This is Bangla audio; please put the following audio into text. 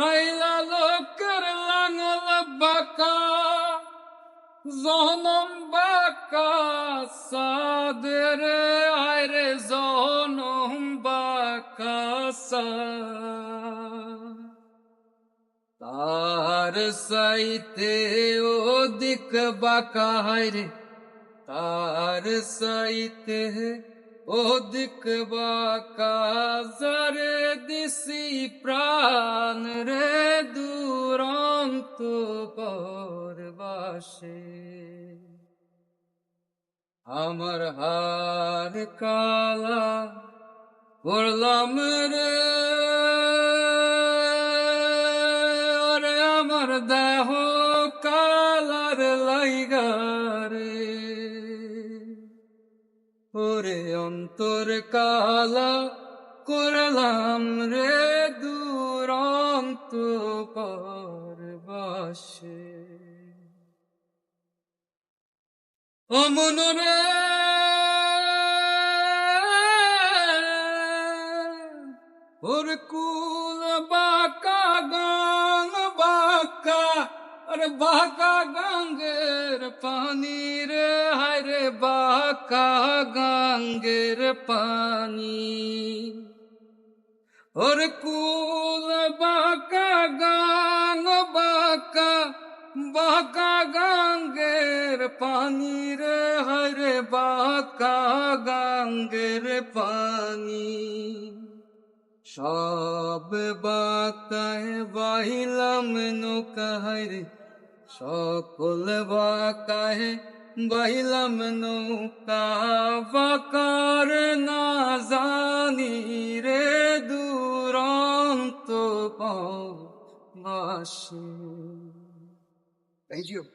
haylalık kırlanılı baka Zonum baka sadır ayrı zonum baka Tar sayte o dik baka hayre Tar sayte তার সাইতে ওদিক বাঁকা জরে দিছি প্রাণ রে দুরন্ত পরবাসে আমার হার কালা পড়লাম রে আমার দেহ ওরে অন্তর কালা করলাম রে দুরন্ত পরবাসে। ও মনরে ওর কুল বাঁকা গাং আরে বাঁকা গাঙ্গের পানি রে, হায় রে বাঁকা গাঙ্গের পানি। ওর কুল বাঁকা গাং বাঁকা বাঁকা গাঙ্গের পানি রে হরে বাঁকা গাঙ্গের পানি। সব বাঁকায় বাহিলাম নৌকা হরে সকল বাঁকায় বাহিলাম নৌকা, বাঁকার না জানি রে দুরন্ত বাসে Thank you.